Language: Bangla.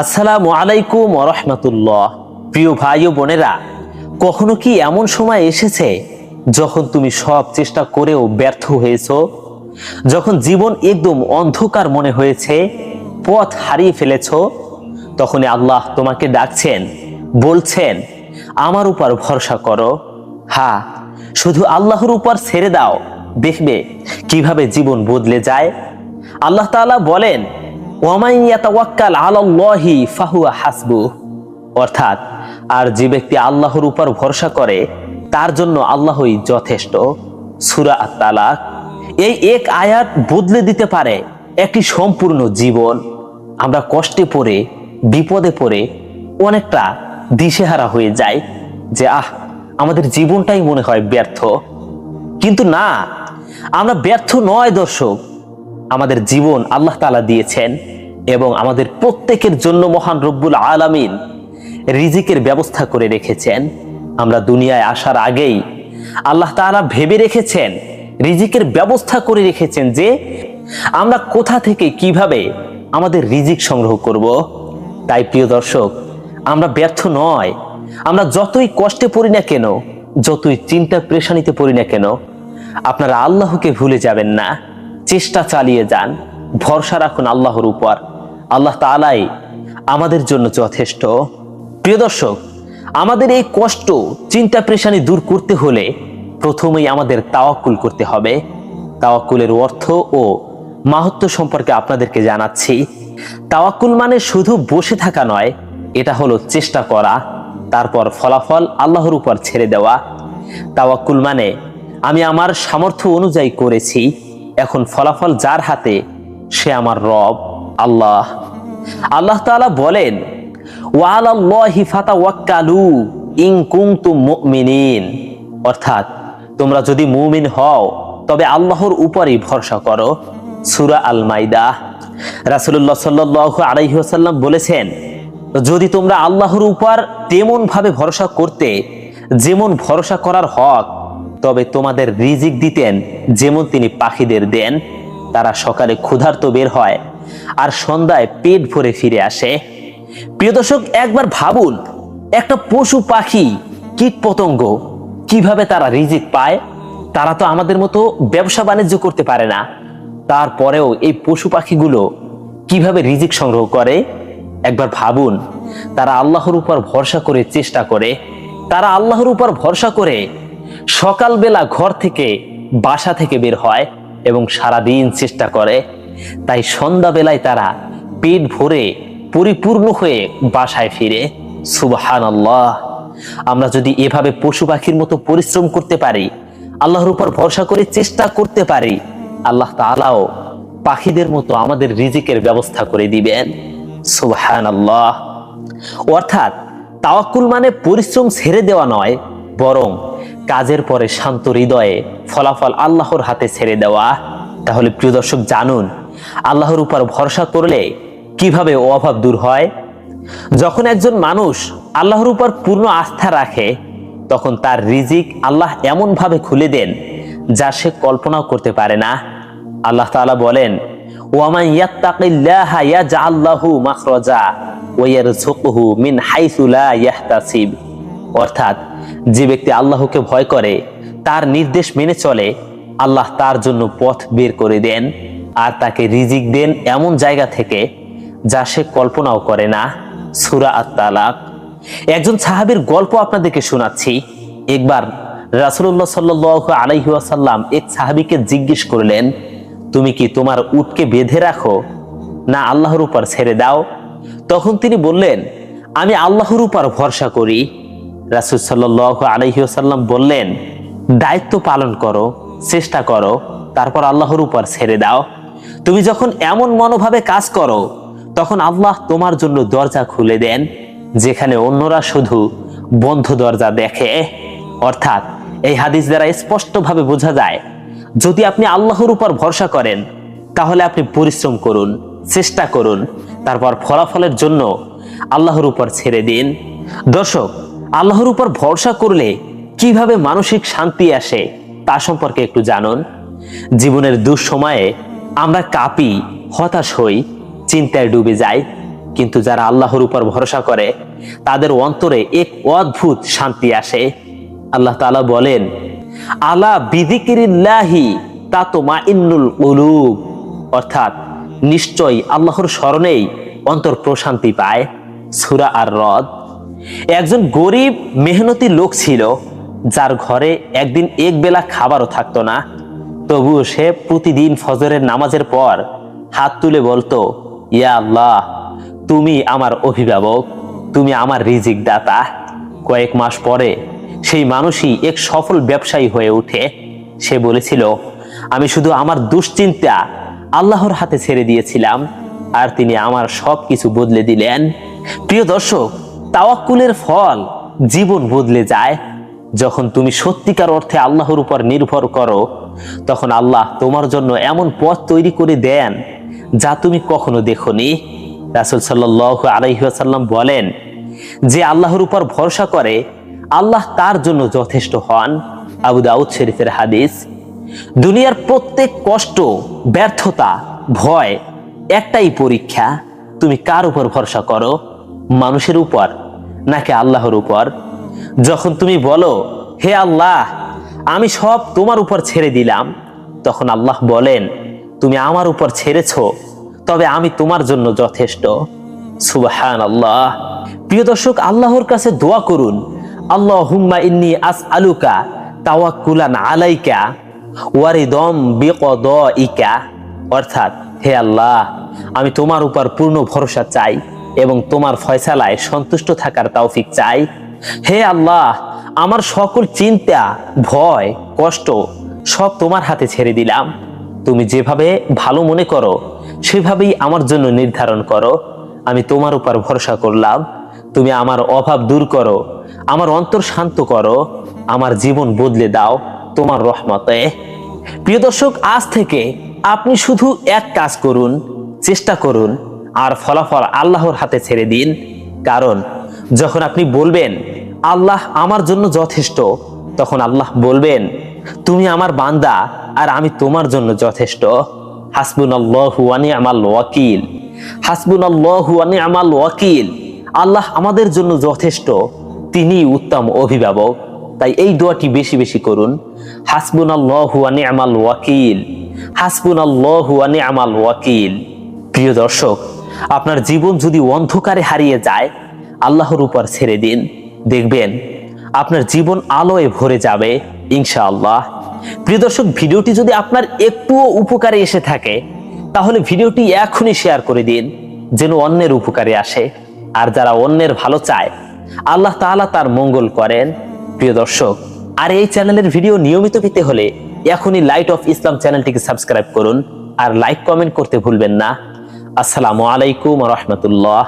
আসসালামু আলাইকুম রহমতুল্লাহ। প্রিয় ভাই ও বোনেরা, কখনো কি এমন সময় এসেছে যখন তুমি সব চেষ্টা করেও ব্যর্থ হয়েছো? যখন জীবন একদম অন্ধকার মনে হয়েছে, পথ হারিয়ে ফেলেছো, তখনই আল্লাহ তোমাকে ডাকছেন, বলছেন, আমার উপর ভরসা করো। হ্যাঁ শুধু আল্লাহর উপর ছেড়ে দাও। দেখবে কীভাবে জীবন বদলে যায়। আল্লাহ তাআলা বলেন ওয়ামাই ইয়াতাওয়াক্কাল আলাল্লাহি ফাহুয়া হাসবু। অর্থাৎ, আর যে ব্যক্তি আল্লাহর উপর ভরসা করে, তার জন্য আল্লাহই যথেষ্ট। সুরা আত-তালাক, এই এক আয়াত বদলে দিতে পারে একটি সম্পূর্ণ জীবন। আমরা কষ্টে পড়ে, বিপদে পড়ে অনেকটা দিশেহারা হয়ে যায় যে, আহ, আমাদের জীবনটাই মনে হয় ব্যর্থ। কিন্তু না, আমরা ব্যর্থ নয় দর্শক। আমাদের জীবন আল্লাহ তালা দিয়েছেন। এবং আমাদের প্রত্যেকের জন্য মহান রব্বুল আলামিন রিজিকের ব্যবস্থা করে রেখেছেন। আমরা দুনিয়ায় আসার আগেই আল্লাহ তাআলা ভেবে রেখেছেন, রিজিকের ব্যবস্থা করে রেখেছেন যে আমরা কোথা থেকে কীভাবে আমাদের রিজিক সংগ্রহ করব। তাই প্রিয় দর্শক, আমরা ব্যর্থ নয়। আমরা যতই কষ্টে পড়ি না কেন, যতই চিন্তা প্রেশানিতে পড়ি না কেন, আপনারা আল্লাহকে ভুলে যাবেন না। চেষ্টা চালিয়ে যান। ভরসা রাখুন আল্লাহর উপর। আল্লাহ তালাই আমাদের জন্য যথেষ্ট। প্রিয় দর্শক, আমাদের এই কষ্ট, চিন্তা, প্রেশানি দূর করতে হলে প্রথমেই আমাদের তাওয়াক্কুল করতে হবে। তাওয়াক্কুলের অর্থ ও মাহাত্ম সম্পর্কে আপনাদেরকে জানাচ্ছি। তাওয়াক্কুল মানে শুধু বসে থাকা নয়, এটা হলো চেষ্টা করা, তারপর ফলাফল আল্লাহর উপর ছেড়ে দেওয়া। তাওয়াক্কুল মানে আমি আমার সামর্থ্য অনুযায়ী করেছি, এখন ফলাফল যার হাতে, সে আমার রব। আল্লাহ। আল্লাহ তাআলা বলেন অর্থাৎ, তোমরা যদি মুমিন হও, তবে আল্লাহর উপরই ভরসা করো। সূরা আল মাইদা রাসূলুল্লাহ সাল্লাল্লাহু আলাইহি ওয়াসাল্লাম বলেছেন, যদি তোমরা আল্লাহর উপর তেমন ভাবে ভরসা করতে, যেমন ভরসা করার হক, তবে তোমাদের রিজিক দিতেন যেমন তিনি পাখিদের দেন। তারা সকালে ক্ষুধার্ত বের হয় আর সন্ধ্যায় পেট ভরে ফিরে আসে। প্রিয় দর্শক, একবার ভাবুন, একটা পশু পাখি, কীট পতঙ্গ, কীভাবে তারা রিজিক পায়? তারা তো আমাদের মতো ব্যবসা বাণিজ্য করতে পারে না। তারপরেও এই পশু পাখিগুলো কীভাবে রিজিক সংগ্রহ করে? একবার ভাবুন, তারা আল্লাহর উপর ভরসা করে চেষ্টা করে। তারা আল্লাহর উপর ভরসা করে সকালবেলা ঘর থেকে বাসা থেকে বের হয় এবং সারাদিন চেষ্টা করে। তাই সন্ধ্যাবেলায় তারা পেট ভরে পরিপূর্ণ হয়ে বাসায় ফিরে। সুবাহান আল্লাহ আমরা যদি এভাবে পশু পাখির মতো পরিশ্রম করতে পারি, আল্লাহর উপর ভরসা করে চেষ্টা করতে পারি, আল্লাহ তাআলাও পাখিদের মতো আমাদের রিজিকের ব্যবস্থা করে দিবেন। সুবাহান আল্লাহ অর্থাৎ তাওয়াক্কুল মানে পরিশ্রম ছেড়ে দেওয়া নয়, বরং কাজের পরে শান্ত হৃদয়ে ফলাফল আল্লাহর হাতে ছেড়ে দেওয়া। তাহলে প্রিয় দর্শক, জানুন আল্লাহর উপর ভরসা করলে কীভাবে অভাব দূর হয়? যখন একজন মানুষ আল্লাহর উপর পূর্ণ আস্থা রাখে, তখন তার রিজিক আল্লাহ এমন ভাবে খুলে দেন যা সে কল্পনাও করতে পারে না। আল্লাহ তাআলা বলেন, ওয়ামান ইয়াত্তাকিল্লাহা ইয়াজআল লাহু মাখরাজা ওয়া ইয়ারযুকুহু মিন হাইসু লা ইয়াহতাসিব অর্থাৎ, যে ব্যক্তি আল্লাহকে ভয় করে, তার নির্দেশ মেনে চলে, আল্লাহ তার জন্য পথ বের করে দেন। আর তাকে রিজিক দেন এমন জায়গা থেকে যা সে কল্পনাও করে না। সুরা আত-তালাক। একজন সাহাবীর গল্প আপনাদেরকে শোনাচ্ছি। একবার রাসূলুল্লাহ সাল্লাল্লাহু আলাইহি ওয়াসাল্লাম এক সাহাবীকে জিজ্ঞেস করলেন, তুমি কি তোমার উটকে বেঁধে রাখো না আল্লাহর উপর ছেড়ে দাও? তখন তিনি বললেন, আমি আল্লাহর উপর ভরসা করি। রাসুল সাল্লাহ আলহিউসাল্লাম বললেন, দায়িত্ব পালন করো, চেষ্টা করো, তারপর আল্লাহর উপর ছেড়ে দাও। তুমি যখন এমন মনোভাবে কাজ করো, তখন আল্লাহ তোমার জন্য দরজা খুলে দেন, যেখানে অন্যরা শুধু বন্ধ দরজা দেখে। অর্থাৎ এই হাদিস দ্বারা স্পষ্টভাবে বোঝা যায়, যদি আপনি আল্লাহর উপর ভরসা করেন, তাহলে আপনি পরিশ্রম করুন, চেষ্টা করুন, তারপর ফলাফলের জন্য আল্লাহর উপর ছেড়ে দিন। দর্শক, আল্লাহর উপর ভরসা করলে কীভাবে মানসিক শান্তি আসে তা সম্পর্কে একটু জানুন। জীবনের দুঃসময়ে আমরা কাঁপি, হতাশ হই, চিন্তায় ডুবে যাই। কিন্তু যারা আল্লাহর উপর ভরসা করে, তাদের অন্তরে এক অদ্ভুত শান্তি আসে। আল্লাহ তাআলা বলেন, আলা বিদিকিরিল্লাহি তাতমা ইন্নুল উলুব অর্থাৎ, নিশ্চয়ই আল্লাহর স্মরণেই অন্তর প্রশান্তি পায়। সুরা আর রদ একজন গরিব, মেহনতি লোক ছিল, যার ঘরে একদিন এক বেলা খাবারও থাকতো না। তবুও সে প্রতিদিন ফজরের নামাজের পর হাত তুলে বলতো, ইয়া আল্লাহ, তুমি আমার অভিভাবক, তুমি আমার রিজিক দাতা কয়েক মাস পরে সেই মানুষই এক সফল ব্যবসায়ী হয়ে ওঠে সে বলেছিল, আমি শুধু আমার দুশ্চিন্তা আল্লাহর হাতে ছেড়ে দিয়েছিলাম, আর তিনি আমার সব কিছু বদলে দিলেন। প্রিয় দর্শক, তাওয়াক্কুলের ফল জীবন বদলে যায়। যখন তুমি সত্যিকার অর্থে আল্লাহর উপর নির্ভর করো, তখন আল্লাহ তোমার জন্য এমন পথ তৈরি করে দেন যা তুমি কখনো দেখনি। রাসুল সাল্লাহ আলাইসাল্লাম বলেন, যে আল্লাহর উপর ভরসা করে, আল্লাহ তার জন্য যথেষ্ট হন। আবু দাউদ শরীফের হাদিস, দুনিয়ার প্রত্যেক কষ্ট, ব্যর্থতা, ভয় একটাই পরীক্ষা। তুমি কার উপর ভরসা করো, মানুষের উপর নাকি আল্লাহর উপর? যখন তুমি বলো, হে আল্লাহ, আমি সব তোমার উপর ছেড়ে দিলাম। তখন আল্লাহ বলেন, তুমি আমার উপর ছেড়েছ, তবে আমি তোমার জন্য যথেষ্ট। সুবাহান আল্লাহ প্রিয় দর্শক, আল্লাহর কাছে দোয়া করুন আল্লাহ হুম্মা ইন্নি আস আলুকা তাওয়াক্কুলান আলাইকা ওয়ারিদম বিকদ ইকা অর্থাৎ, হে আল্লাহ, আমি তোমার উপর পূর্ণ ভরসা চাই এবং তোমার ফয়সালায় সন্তুষ্ট থাকার তৌফিক চাই। হে আল্লাহ, আমার সকল চিন্তা, ভয়, কষ্ট সব তোমার হাতে ছেড়ে দিলাম। তুমি যেভাবে ভালো মনে করো, সেভাবেই আমার জন্য নির্ধারণ করো। আমি তোমার উপর ভরসা করলাম। তুমি আমার অভাব দূর করো, আমার অন্তর শান্ত করো, আমার জীবন বদলে দাও তোমার রহমতে। প্রিয় দর্শক, আজ থেকে আপনি শুধু এক কাজ করুন, চেষ্টা করুন, আর ফলাফল আল্লাহর হাতে ছেড়ে দিন। কারণ যখন আপনি বলবেন, আল্লাহ আমার জন্য যথেষ্ট, তখন আল্লাহ বলবেন, তুমি আমার বান্দা আর আমি তোমার জন্য যথেষ্ট। হাসবুন আমাল ওয়াকিল। হাসবুন আমাল ওয়াকিল। আল্লাহ আমাদের জন্য যথেষ্ট, তিনি উত্তম অভিভাবক। তাই এই দোয়াটি বেশি বেশি করুন। হাসবুন আমাল ওয়াকিল। হাসবুন আমাল ওয়াকিল। প্রিয় দর্শক, আপনার জীবন যদি অন্ধকারে হারিয়ে যায় আল্লাহর উপর ছেড়ে দিন। দেখবেন, আপনার জীবন আলোয় ভরে যাবে, ইনশাআল্লাহ। প্রিয় দর্শক, ভিডিওটি যদি আপনার একটুও উপকারে এসে থাকে, তাহলে ভিডিওটি এখনই শেয়ার করে দিন, যেন অন্যের উপকারে আসে। আর যারা অন্যের ভালো চায়, আল্লাহ তাআলা তার মঙ্গল করেন। প্রিয় দর্শক, আর এই চ্যানেলের ভিডিও নিয়মিত পেতে হলে এখনই লাইট অফ ইসলাম চ্যানেলটিকে সাবস্ক্রাইব করুন, আর লাইক কমেন্ট করতে ভুলবেন না। আসসালামু আলাইকুম রহমতুল্লাহ।